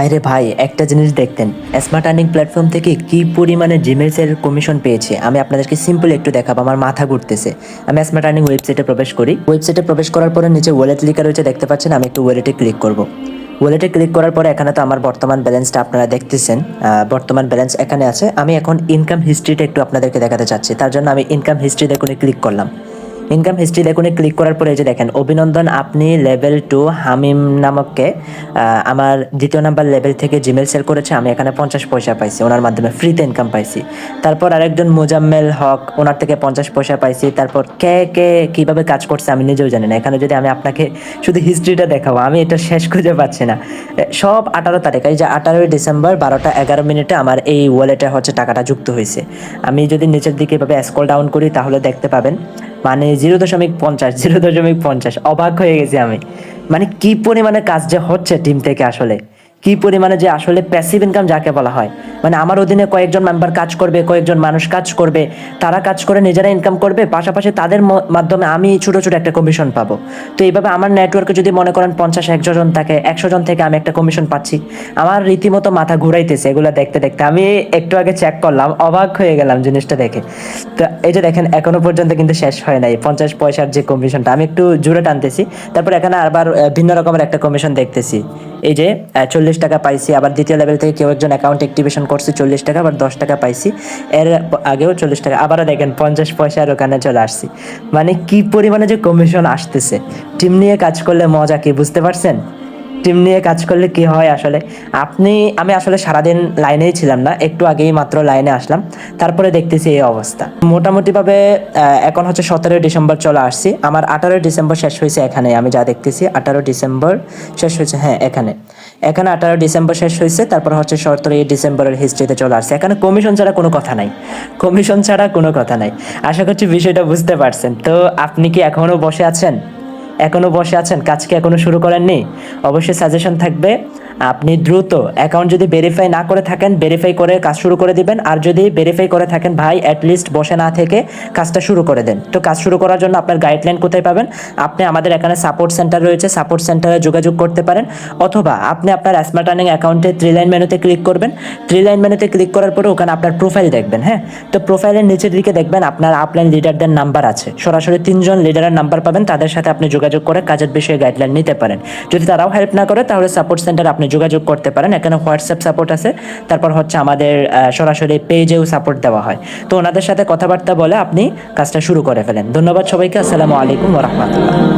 বাইরে ভাই, একটা জিনিস দেখতেন। স্মার্ট আর্নিং প্ল্যাটফর্ম থেকে কি পরিমাণে জিমেলসের কমিশন পেয়েছে, আমি আপনাদেরকে সিম্পল একটু দেখাবো, আমার মাথা ঘুরতেছে। আমি স্মার্ট আর্নিং ওয়েবসাইটে প্রবেশ করি। ওয়েবসাইটে প্রবেশ করার পরে নিচে ওয়ালেট লিখা রয়েছে, দেখতে পাচ্ছেন, আমি একটু ওয়ালেটে ক্লিক করব। ওয়ালেটে ক্লিক করার পরে এখানে তো আমার বর্তমান ব্যালেন্সটা আপনারা দেখতেছেন বর্তমান ব্যালেন্স এখানে আছে। আমি এখন ইনকাম হিস্ট্রিটা একটু আপনাদেরকে দেখাতে চাচ্ছি, তার জন্য আমি ইনকাম হিস্ট্রি দেখুন ক্লিক করলাম। ইনকাম হিস্ট্রি দেখুন ক্লিক করার পরে যে দেখেন, অভিনন্দন, আপনি লেভেল টু হামিম নামককে আমার দ্বিতীয় নাম্বার লেভেল থেকে জিমেল সেল করেছে, আমি এখানে পঞ্চাশ পয়সা পাইছি, ওনার মাধ্যমে ফ্রিতে ইনকাম পাইছি। তারপর আরেকজন মোজাম্মেল হক, ওনার থেকে পঞ্চাশ পয়সা পাইছি। তারপর কে কে কীভাবে কাজ করছে আমি নিজেও জানি না। এখানে যদি আমি আপনাকে শুধু হিস্ট্রিটা দেখাবো, আমি এটা শেষ খুঁজে পাচ্ছি না। সব আঠারো তারিখ, এই যে আঠারোই ডিসেম্বর, বারোটা এগারো মিনিটে আমার এই ওয়ালেটে হচ্ছে টাকাটা যুক্ত হয়েছে। আমি যদি নিচের দিকে এভাবে স্কল ডাউন করি, তাহলে দেখতে পাবেন মানে জিরো দশমিক পঞ্চাশ জিরো দশমিক পঞ্চাশ, অবাক হয়ে গেছি আমি। মানে কি পরিমাণে কাজ যে হচ্ছে টিম থেকে আসলে? কি পরিমাণে যে আসলে প্যাসিভ ইনকাম যাকে বলা হয়? মানে আমার অধীনে কয়েকজন মেম্বার কাজ করবে, কয়েকজন মানুষ কাজ করবে, তারা কাজ করে নিজেরা ইনকাম করবে, পাশাপাশি তাদের মাধ্যমে আমি ছোট ছোট একটা কমিশন পাবো। তো এইভাবে আমার নেটওয়ার্কে যদি মনে করেন পঞ্চাশ, একশো জন থাকে, একশো জন থেকে আমি একটা কমিশন পাচ্ছি, আমার রীতিমতো মাথা ঘুরাইতেছে এগুলো দেখতে দেখতে। আমি একটু আগে চেক করলাম, অবাক হয়ে গেলাম জিনিসটা দেখে। তো এই যে দেখেন, এখনও পর্যন্ত কিন্তু শেষ হয় নাই, পঞ্চাশ পয়সার যে কমিশনটা আমি একটু জুড়ে টানতেছি, তারপর এখানে আবার ভিন্ন রকমের একটা কমিশন দেখতেছি। এই যে চল্লিশ টাকা পাইছি। আবার দ্বিতীয় লেভেল থেকে কেউ একজন অ্যাকাউন্ট অ্যাক্টিভেশন করছে, চল্লিশ টাকা, আবার দশ টাকা পাইছি। এর আগেও চল্লিশ টাকা। আবারও দেখেন, পঞ্চাশ পয়সার ওখানে চলে আসছি। মানে কি পরিমাণে যে কমিশন আসতেছে। টিম নিয়ে কাজ করলে মজা কি, বুঝতে পারছেন? টিম নিয়ে কাজ করলে কি হয় আসলে? আপনি, আমি আসলে সারাদিন লাইনেই ছিলাম না, একটু আগেই মাত্র লাইনে আসলাম, তারপরে দেখতেছি এই অবস্থা। মোটামুটিভাবে এখন হচ্ছে সতেরোই ডিসেম্বর চলে আসছি, আমার আঠারোই ডিসেম্বর শেষ হয়েছে এখানে, আমি যা দেখতেছি আঠারো ডিসেম্বর শেষ হয়েছে হ্যাঁ এখানে। এখানে আঠারো ডিসেম্বর শেষ হয়েছে, তারপর হচ্ছে সতেরোই ডিসেম্বরের হিস্ট্রিতে চলে আসছে। এখানে কমিশন ছাড়া কোনো কথা নাই কমিশন ছাড়া কোনো কথা নাই। আশা করছি বিষয়টা বুঝতে পারছেন। তো আপনি কি এখনও বসে আছেন? এখনও বসে আছেন? কাজকে এখনও শুরু করেননি? অবশ্যই সাজেশন থাকবে। আপনি দ্রুত অ্যাকাউন্ট যদি ভেরিফাই না করে থাকেন ভেরিফাই করে কাজ শুরু করে দিবেন। আর যদি ভেরিফাই করে থাকেন, ভাই অ্যাটলিস্ট বসে না থেকে কাজটা শুরু করে দেন। তো কাজ শুরু করার জন্য আপনার গাইডলাইন কোথায় পাবেন? আপনি আমাদের এখানে সাপোর্ট সেন্টার রয়েছে সাপোর্ট সেন্টারে যোগাযোগ করতে পারেন। অথবা আপনি আপনার স্মার্ট আর্নিং অ্যাকাউন্টে থ্রি লাইন মেনুতে ক্লিক করবেন। থ্রি লাইন মেনুতে ক্লিক করার পরে ওখানে আপনার প্রোফাইল দেখবেন হ্যাঁ? তো প্রোফাইলের নিচের দিকে দেখবেন, আপনার আপলাইন লিডারদের নাম্বার আছে। সরাসরি তিনজন লিডারের নাম্বার পাবেন, তাদের সাথে আপনি যোগাযোগ করে কাজের বিষয়ে গাইডলাইন নিতে পারেন। যদি তারাও হেল্প না করে, তাহলে সাপোর্ট সেন্টার আপনি যোগাযোগ করতে পারেন। এখানে হোয়াটসঅ্যাপ সাপোর্ট আছে। তারপর হচ্ছে আমাদের সরাসরি পেজেও সাপোর্ট দেওয়া হয়। তো ওনাদের সাথে কথাবার্তা বলে আপনি কাজটা শুরু করে ফেলেন। ধন্যবাদ সবাইকে। আসসালামু আলাইকুম রহমতুল্লাহ।